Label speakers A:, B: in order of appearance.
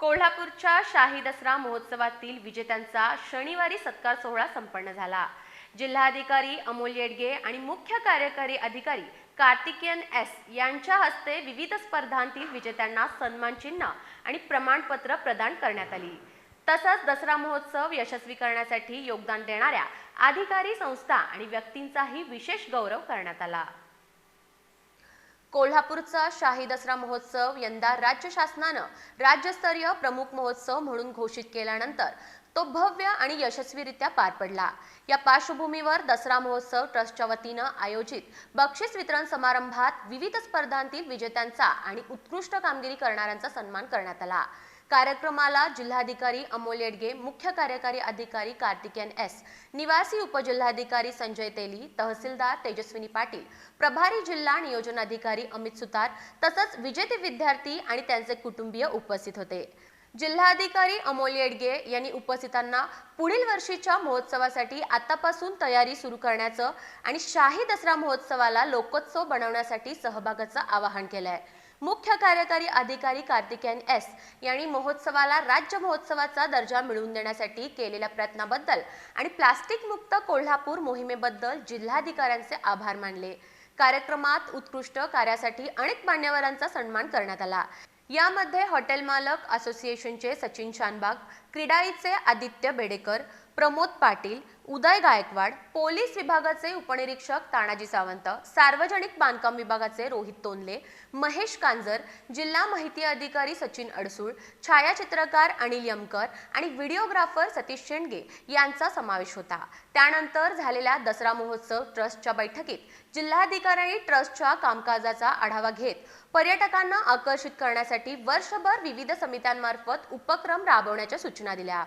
A: कोल्हापूरच्या शाही दसरा महोत्सवातील विजेत्यांचा शनिवारी सत्कार सोहळा संपन्न झाला. जिल्हाधिकारी अमोल येडगे आणि मुख्य कार्यकारी अधिकारी कार्तिकेयन एस यांच्या हस्ते विविध स्पर्धांतील विजेत्यांना सन्मानचिन्ह आणि प्रमाणपत्र प्रदान करण्यात आली. तसंच दसरा महोत्सव यशस्वी करण्यासाठी योगदान देणाऱ्या अधिकारी संस्था आणि व्यक्तींचाही विशेष गौरव करण्यात आला. कोल्हापूरचा शाही दसरा महोत्सव यंदा राज्य शासनानं राज्यस्तरीय प्रमुख महोत्सव म्हणून घोषित केल्यानंतर तो भव्य आणि यशस्वीरित्या पार पडला. या पार्श्वभूमीवर दसरा महोत्सव ट्रस्टच्या वतीनं आयोजित बक्षीस वितरण समारंभात विविध स्पर्धांतील विजेत्यांचा आणि उत्कृष्ट कामगिरी करणाऱ्यांचा सन्मान करण्यात आला. कार्यक्रमाला जिल्हाधिकारी अमोल येडगे मुख्य कार्यकारी अधिकारी कार्तिकेयन एस निवासी उपजिल्हाधिकारी संजय तेली तहसीलदार तेजस्विनी पाटील प्रभारी जिल्हा नियोजन अधिकारी अमित सुतार तसंच विजेते विद्यार्थी आणि त्यांचे कुटुंबीय उपस्थित होते. जिल्हाधिकारी अमोल येडगे यांनी उपस्थितांना पुढील वर्षीच्या महोत्सवासाठी आतापासून तयारी सुरू करण्याचं आणि शाही दसरा महोत्सवाला लोकोत्सव बनवण्यासाठी सहभागाचं आवाहन केलं आहे मुख्य कार्यकारी अधिकारी कार्तिकेयन एस यांनी महोत्सवाला राज्य महोत्सवाचा दर्जा मिळवून देण्यासाठी केलेल्या प्रयत्नाबद्दल आणि प्लास्टिक मुक्त कोल्हापूर मोहिमेबद्दल जिल्हाधिकाऱ्यांचे आभार मानले. कार्यक्रमात उत्कृष्ट कार्यासाठी अनेक मान्यवरांचा सन्मान करण्यात आला. यामध्ये हॉटेल मालक असोसिएशनचे सचिन शानबाग क्रीडाईचे आदित्य बेडेकर प्रमोद पाटील उदय गायकवाड पोलीस विभागाचे उपनिरीक्षक तानाजी सावंत सार्वजनिक बांधकाम विभागाचे रोहित तोंडले महेश कांजर जिल्हा माहिती अधिकारी सचिन अडसूळ छायाचित्रकार अनिल यमकर आणि व्हिडिओग्राफर सतीश शेंडगे यांचा समावेश होता. त्यानंतर झालेल्या दसरा महोत्सव ट्रस्टच्या बैठकीत जिल्हाधिकाऱ्यांनी ट्रस्टच्या कामकाजाचा आढावा घेत पर्यटकांना आकर्षित करण्यासाठी वर्षभर विविध समित्यांमार्फत उपक्रम राबवण्याच्या सूचना दिल्या.